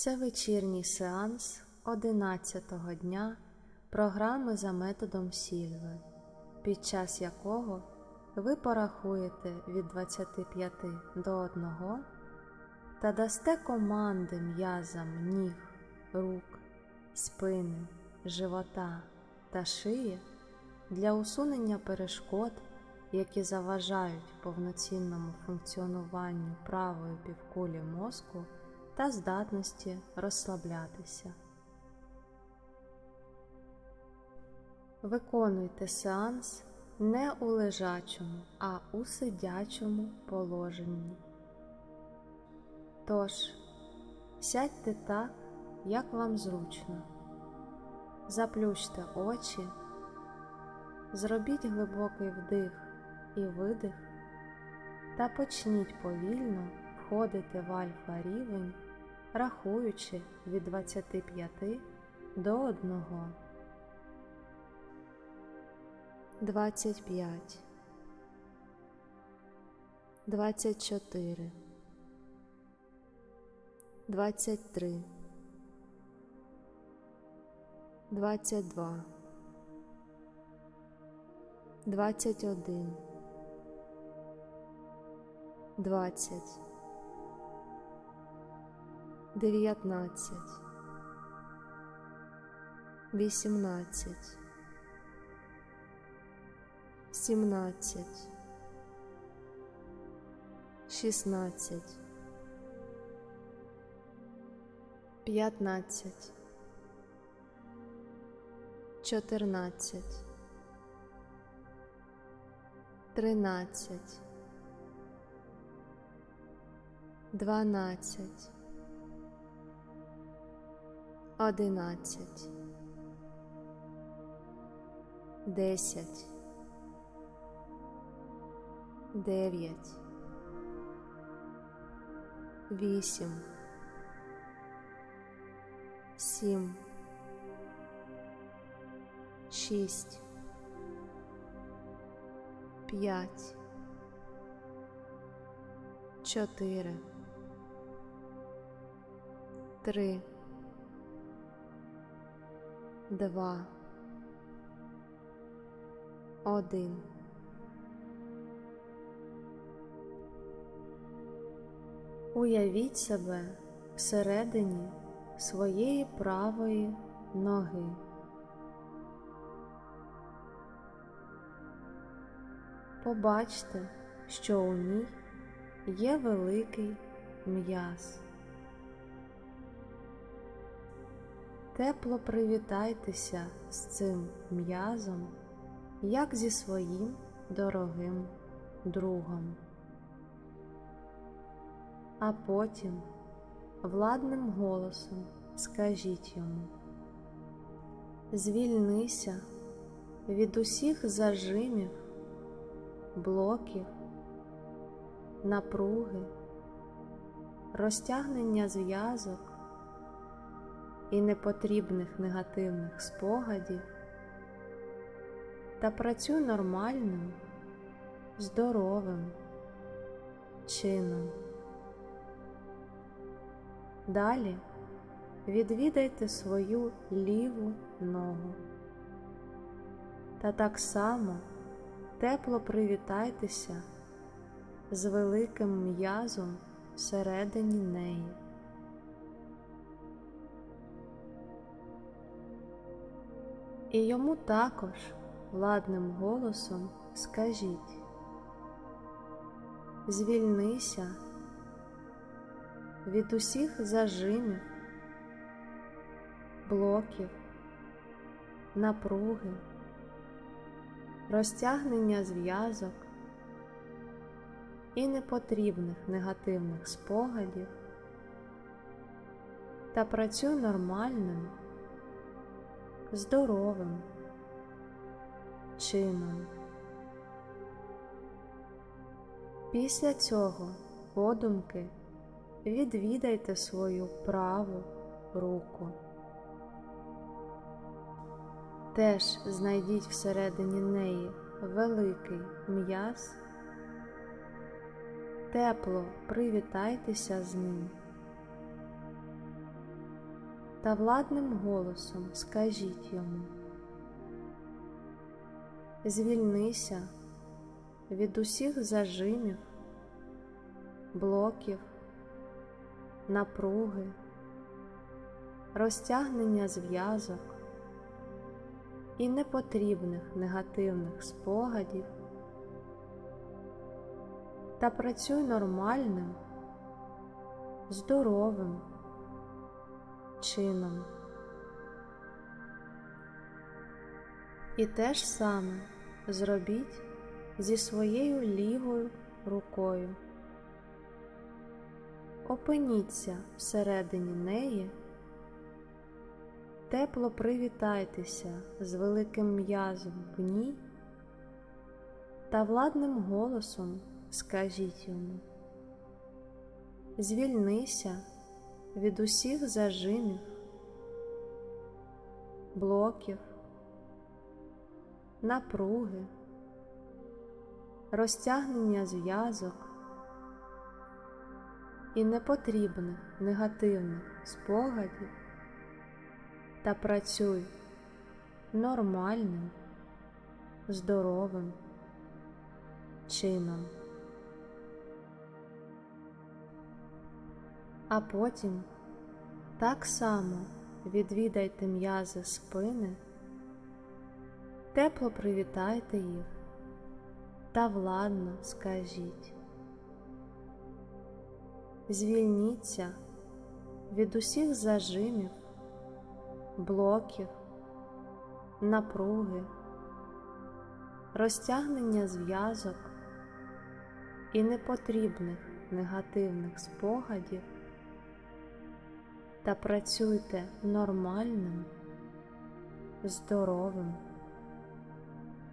Це вечірній сеанс 11-го дня програми за методом Сільви, під час якого ви порахуєте від 25 до 1 та дасте команди м'язам ніг, рук, спини, живота та шиї для усунення перешкод, які заважають повноцінному функціонуванню правої півкулі мозку та здатності розслаблятися. Виконуйте сеанс не у лежачому, а у сидячому положенні. Тож, сядьте так, як вам зручно, заплющте очі, зробіть глибокий вдих і видих та почніть повільно входити в альфа рівень, рахуючи від 25 до 1. 25 24 23 22 21 20 19 18 17 16 15 14 13 12 11 10 9 8 7 6 5 4 3 2 1 Уявіть себе всередині своєї правої ноги. Побачте, що у ній є великий м'яз. Тепло привітайтеся з цим м'язом, як зі своїм дорогим другом. А потім владним голосом скажіть йому Звільнися від усіх зажимів, блоків, напруги, розтягнення зв'язок і непотрібних негативних спогадів та працюй нормальним, здоровим чином. Далі відвідайте свою ліву ногу та так само тепло привітайтеся з великим м'язом всередині неї. І йому також ладним голосом скажіть. Звільнися від усіх зажимів, блоків, напруги, розтягнення зв'язок і непотрібних негативних спогадів та працюй нормальним, здоровим чином. Після цього подумки відвідайте свою праву руку. Теж знайдіть всередині неї великий м'яз, тепло привітайтеся з ним та владним голосом скажіть йому. Звільнися від усіх зажимів, блоків, напруги, розтягнення зв'язок і непотрібних негативних спогадів та працюй нормальним, здоровим чином. І те ж саме зробіть зі своєю лівою рукою. Опиніться всередині неї, тепло привітайтеся з великим м'язом в ній та владним голосом скажіть йому. Звільнися від усіх зажимів, блоків, напруги, розтягнення зв'язок і непотрібних негативних спогадів та працюй нормальним, здоровим чином. А потім так само відвідайте м'язи спини, тепло привітайте їх та владно скажіть. Звільніться від усіх зажимів, блоків, напруги, розтягнення зв'язок і непотрібних негативних спогадів та працюйте нормальним, здоровим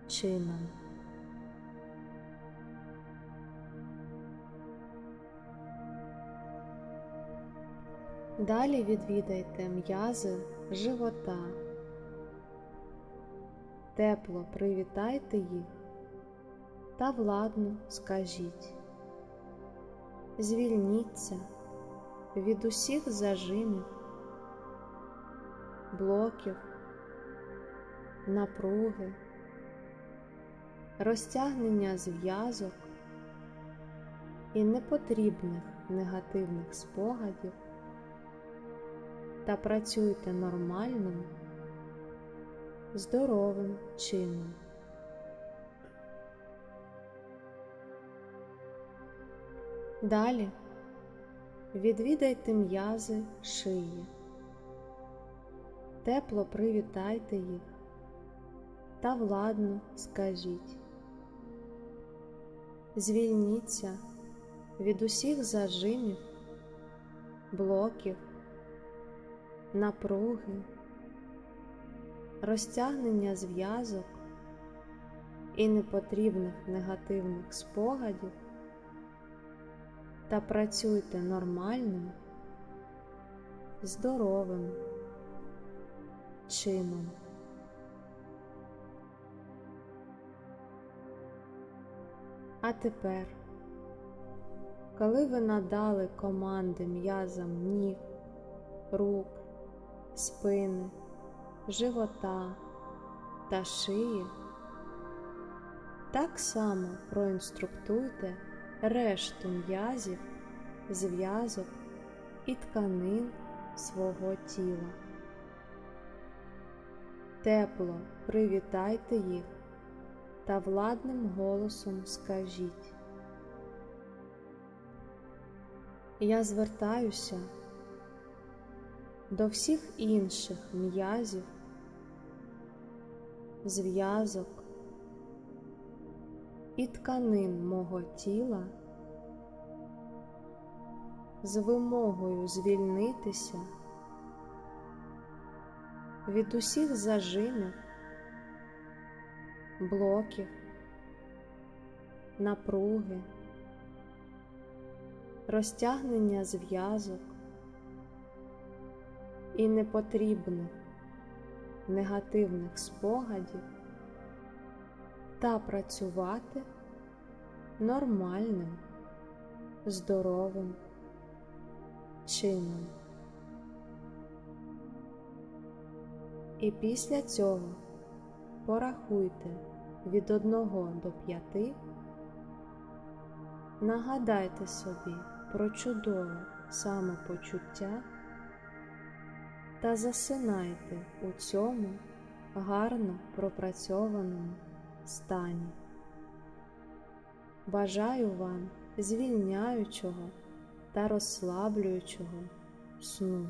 чином. Далі відвідайте м'язи живота, тепло привітайте їх та владно скажіть. Звільніться від усіх зажимів, блоків, напруги, розтягнення зв'язок і непотрібних негативних спогадів та працюйте нормальним, здоровим чином. Далі відвідайте м'язи шиї, тепло привітайте їх та владно скажіть. Звільніться від усіх зажимів, блоків, напруги, розтягнення зв'язок і непотрібних негативних спогадів та працюйте нормальним, здоровим чином. А тепер, коли ви надали команди м'язам ніг, рук, спини, живота та шиї, так само проінструктуйте решту м'язів, зв'язок і тканин свого тіла. Тепло привітайте їх та владним голосом скажіть. Я звертаюся до всіх інших м'язів, зв'язок і тканин мого тіла з вимогою звільнитися від усіх зажимів, блоків, напруги, розтягнення зв'язок і непотрібних негативних спогадів та працювати нормальним, здоровим чином. І після цього порахуйте від 1 до 5. Нагадайте собі про чудове самопочуття та засинайте у цьому гарно пропрацьованому стані. Бажаю вам звільняючого та розслаблюючого сну.